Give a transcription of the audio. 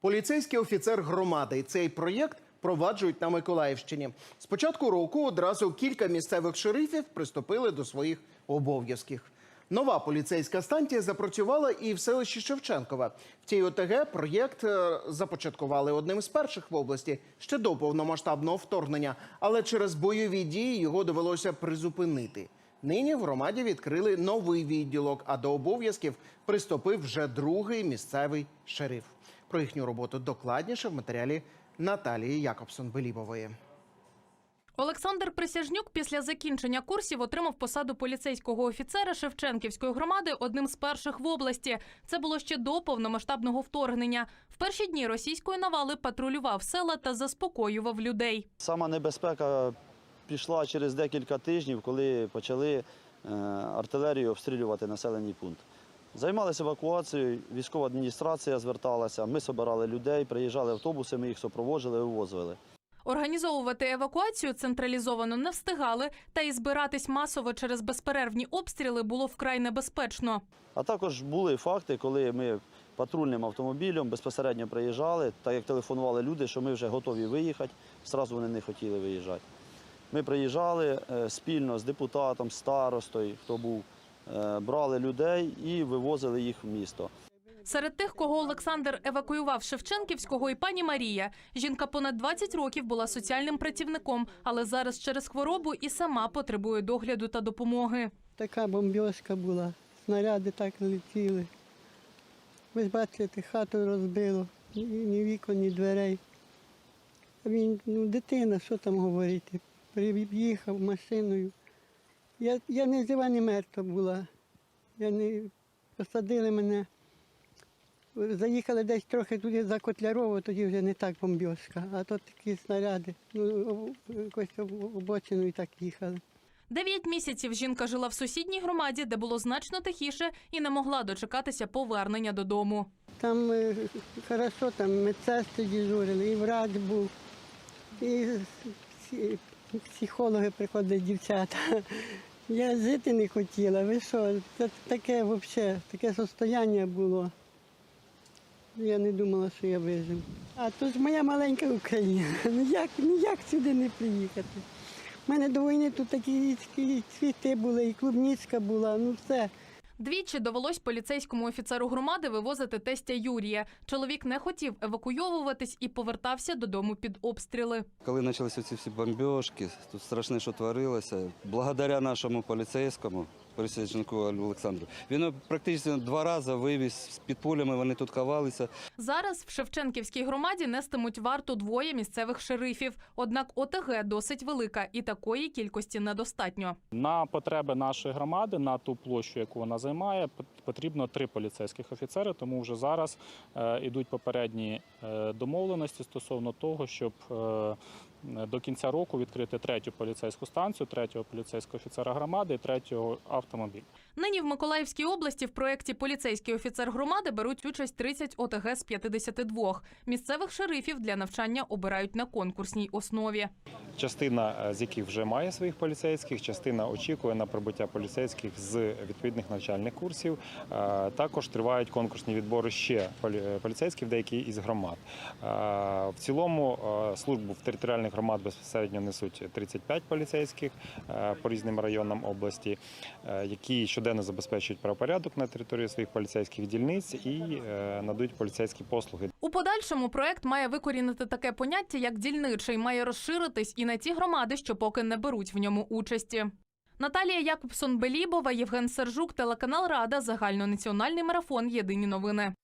Поліцейський офіцер громади. Цей проєкт проваджують на Миколаївщині. З початку року одразу кілька місцевих шерифів приступили до своїх обов'язків. Нова поліцейська станція запрацювала і в селищі Шевченкове. В цій ОТГ проєкт е, започаткували одним з перших в області ще до повномасштабного вторгнення, але через бойові дії його довелося призупинити. Нині в громаді відкрили новий відділок, а до обов'язків приступив вже другий місцевий шериф. Про їхню роботу докладніше в матеріалі Наталії Якобсон-Белібової. Олександр Присяжнюк після закінчення курсів отримав посаду поліцейського офіцера Шевченківської громади одним з перших в області. Це було ще до повномасштабного вторгнення. В перші дні російської навали патрулював села та заспокоював людей. Сама небезпека пішла через декілька тижнів, коли почали е, артилерію обстрілювати населений пункт. Займалися евакуацією, військова адміністрація зверталася, ми збирали людей, приїжджали автобуси, ми їх супроводжували, вивозили. Організовувати евакуацію централізовано не встигали, та і збиратись масово через безперервні обстріли було вкрай небезпечно. А також були факти, коли ми патрульним автомобілем безпосередньо приїжджали, так як телефонували люди, що ми вже готові виїхати, зразу вони не хотіли виїжджати. Ми приїжджали е, спільно з депутатом, старостою, хто був, брали людей і вивозили їх в місто. Серед тих, кого Олександр евакуював Шевченківського, і пані Марія. Жінка понад 20 років була соціальним працівником, але зараз через хворобу і сама потребує догляду та допомоги. Така бомбьошка була, снаряди так летіли. Ви ж бачите, хату розбило, ні, ні вікон, ні дверей. Він, ну, дитина, що там говорити, приїхав машиною. Я, я не жива, не мертва була. Я не посадили мене. Заїхали десь трохи туди за Котлярово, тоді вже не так бомбьошка, а то такі снаряди. Ну, якось обочину і так їхали. Дев'ять місяців жінка жила в сусідній громаді, де було значно тихіше, і не могла дочекатися повернення додому. Там е, хорошо, там медсестри дежурили, і врач був, і психологи приходять дівчата. Я жити не хотіла. Ви що, це таке взагалі, таке состояння було. Я не думала, що я вижив. А то ж моя маленька Україна. Ніяк, ніяк сюди не приїхати. У мене до війни тут такі цвіти були, і клубничка була, ну все. Двічі довелось поліцейському офіцеру громади вивозити тестя Юрія. Чоловік не хотів евакуйовуватись і повертався додому під обстріли. Коли почалися ці всі бомбіжки, тут страшне, що творилося. Благодаря нашому поліцейському, Пересіченку Олександру, він практично два рази вивіз з-під пулями, вони тут ховалися. Зараз в Шевченківській громаді нестимуть варту двоє місцевих шерифів. Однак ОТГ досить велика і такої кількості недостатньо. На потреби нашої громади, на ту площу, яку вона займає, пот- потрібно три поліцейських офіцери. Тому вже зараз е, ідуть попередні е, домовленості стосовно того, щоб е, до кінця року відкрити третю поліцейську станцію, третього поліцейського офіцера громади і третього автомобіль. Нині в Миколаївській області в проєкті Поліцейський офіцер громади беруть участь 30 ОТГ з 52. Місцевих шерифів для навчання обирають на конкурсній основі. Частина е, з яких вже має своїх поліцейських, частина очікує на прибуття поліцейських з відповідних навчальних курсів. Е, Також тривають конкурсні відбори ще е, поліцейських деякі із громад. Е, В цілому е, службу в територіальних громад безпосередньо несуть 35 поліцейських е, по різним районам області, е, які щоденно забезпечують правопорядок на території своїх поліцейських дільниць і е, надають поліцейські послуги У подальшому проект має викорінити таке поняття, як дільничий, має розширитись і на ті громади, що поки не беруть в ньому участі. Наталія Якубсон Белібова, Євген Сержук, телеканал Рада, загальнонаціональний марафон. Єдині новини.